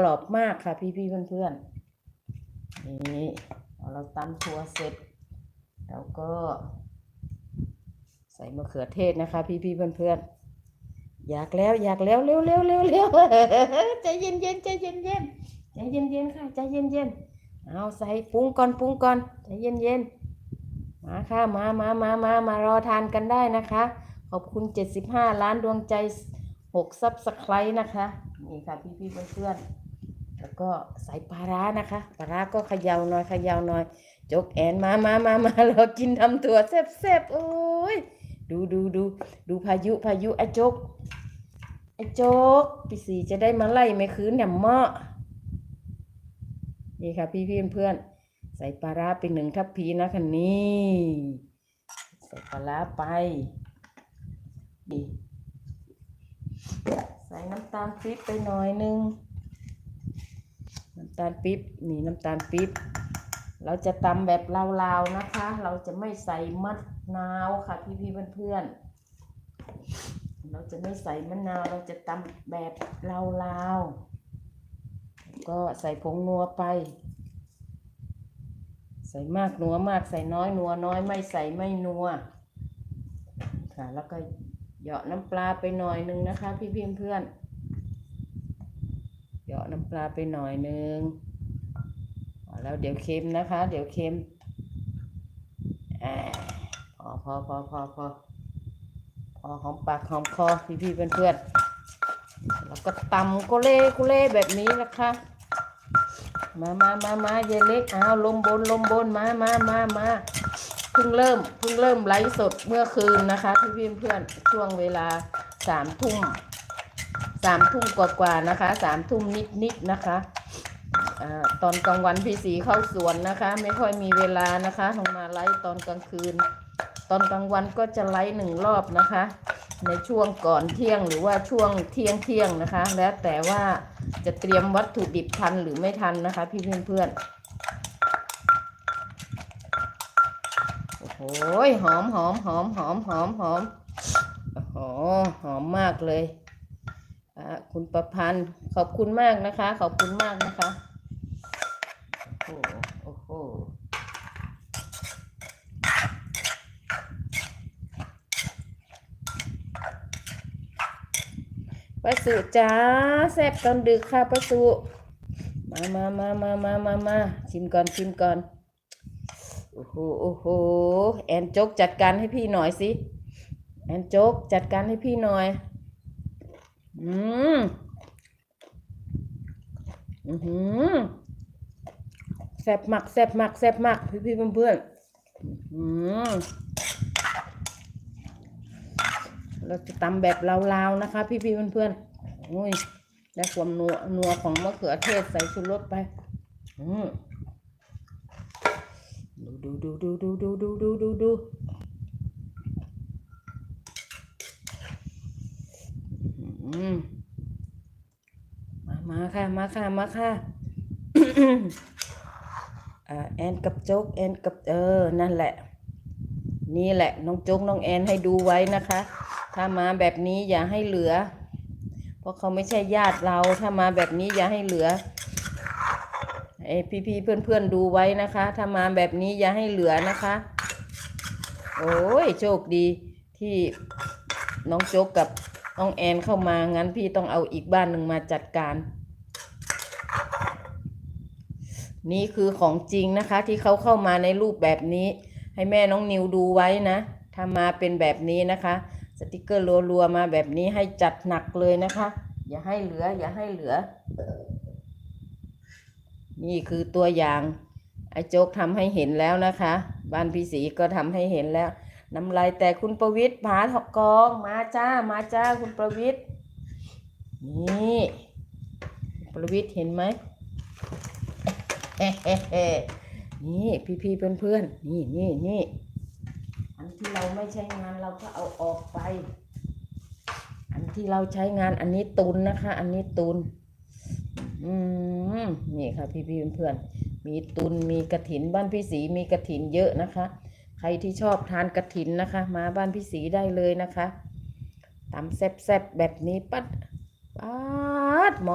กรอบมากค่ะ พี่ๆเพื่อนๆนี่เราตำถั่วเสร็จแล้วก็ ใส่มะเขือเทศนะคะ พี่ๆเพื่อนๆอยากแล้วอยากแล้วเร็วเร็วเร็วเร็วใจเย็นเย็นใจเย็นเย็นใจเย็นเย็นค่ะ ใจเย็นเย็นเอาใส่ปรุงก่อนปรุงก่อนใจเย็นเย็นมาค่ะมามามามามารอทานกันได้นะคะ ขอบคุณ 75 ล้านดวงใจ 6 ซับสไครต์นะคะ นี่ค่ะพี่ๆเพื่อนๆ แล้วก็ใส่ปลาร้านะคะ ปลาร้าก็ขยาวหน่อยขยาวหน่อย จกแอนมามามามาเรากินทำตัวแซ่บๆโอ้ยดูดูดูดูพายุพายุไอ้จกไอ้จกพี่สีจะได้มาไล่ไม่คืนเนี่ยเมาะนี่ค่ะพี่พี่เพื่อนใส่ปลาร้าไปหนึ่งทัพพีนะคะนี่ใส่ปลาร้าไปนี่ใส่น้ำตาลปี๊บไปหน่อยหนึง น้ำตาลปี๊บนี่น้ำตาลปี๊บเราจะตำแบบลาวๆนะคะ เราจะไม่ใส่มะนาวค่ะพี่ๆเพื่อนๆเราจะไม่ใส่มะนาวเราจะตำแบบลาวๆก็ใส่ผงนัวไป ใส่มากนัวมากใส่น้อยนัวน้อยไม่ใส่ไม่นัวค่ะแล้วก็เหยาะน้ำปลาไปหน่อยนึงนะคะ พี่ๆเพื่อนๆ เหยาะน้ำปลาไปหน่อยนึงแล้วเดี๋ยวเค็มนะคะ เดี๋ยวเค็มอพอพอพอพอพอพอหอมปากหอมคอพี่พี่ๆเพื่อนแล้วก็ตำโกเล่โกเล่แบบนี้นะคะมามามามาเยเล็กเอาวลมบนลมบนมามามามาเพิ่งเริ่มเพิ่งเริ่มไลฟ์สดเมื่อคืนนะคะพี่พี่เพื่อนช่วงเวลาสามทุ่ม สามทุ่มกว่าๆนะคะสามทุ่มนิดๆนะคะอตอนกลางวันพี่สีเข้าสวนนะคะ ไม่ค่อยมีเวลานะคะลงมาไลฟ์ตอนกลางคืน ตอนกลางวันก็จะไลฟ์หนึ่งรอบนะคะ ในช่วงก่อนเที่ยงหรือว่าช่วงเที่ยงเที่ยงนะคะ แล้วแต่ว่าจะเตรียมวัตถุดิบทันหรือไม่ทันนะคะ พี่เพื่อนเพื่อนโอ้โหอมหอมหอมหอมหอมหอมโอ้หอมมากเลย คุณประพันธ์ขอบคุณมากนะคะ ขอบคุณมากนะคะโอ้โหโอ้โหป้าสุจ้าแซ่บตอนดึกค่ะป้าสุมามามามามามามาชิมก่อนชิมก่อนโอ้โหโอ้โหแอนโจ๊กจัดการให้พี่หน่อยสิแอนโจ๊กจัดการให้พี่หน่อย อืมอือหือแซ่บมากแซ่บมากแซ่บมากพี่พี่ๆเพื่อนๆอืมเราจะตำแบบลาวๆนะคะ พี่พี่ๆเพื่อนๆโอ้ยได้ความนัวนัวของมะเขือเทศใส่ชูรสไป อืมดูดูดูดูดูดูดูดูดูดูอื มมามาค่ะ มาค่ะ มาค่ะแอนกับโจ๊กแอนกับเออ นั่นแหละ นี่แหละ น้องโจ๊กน้องแอนให้ดูไว้นะคะ ถ้ามาแบบนี้อย่าให้เหลือ เพราะเขาไม่ใช่ญาติเรา ถ้ามาแบบนี้อย่าให้เหลือไอ้พี่ๆเพื่อนดูไว้นะคะ ถ้ามาแบบนี้อย่าให้เหลือนะคะ โอ้ยโชคดีที่น้องโจ๊กกับ น้องแอนเข้ามางั้นพี่ต้องเอาอีกบ้านหนึ่งมาจัดการ นี่คือของจริงนะคะ ที่เขาเข้ามาในรูปแบบนี้ ให้แม่น้องนิวดูไว้นะถ้ามาเป็นแบบนี้นะคะ สติกเกอร์รัวๆมาแบบนี้ให้จัดหนักเลยนะคะ อย่าให้เหลือ อย่าให้เหลือ นี่คือตัวอย่างไอ้โจ๊กทำให้เห็นแล้วนะคะ บ้านพี่สีก็ทำให้เห็นแล้ว น้ำลายแต่คุณประวิทย์ผาทอกกองมาจ้ามาจ้าคุณประวิทย์นี่ประวิทย์เห็นไหมนี่พี่ๆเพื่อนๆนี่นี่นี่อันที่เราไม่ใช้งานเราก็เอาออกไป อันที่เราใช้งานอันนี้ตุนนะคะ อันนี้ตุนอืมนี่ค่ะพี่ๆเพื่อนๆมีตุนมีกระถินบ้านพี่สีมีกระถินเยอะนะคะ ใครที่ชอบทานกระถินนะคะ มาบ้านพี่สีได้เลยนะคะตำแซ่บๆแบบนี้ปัดปัดหมอ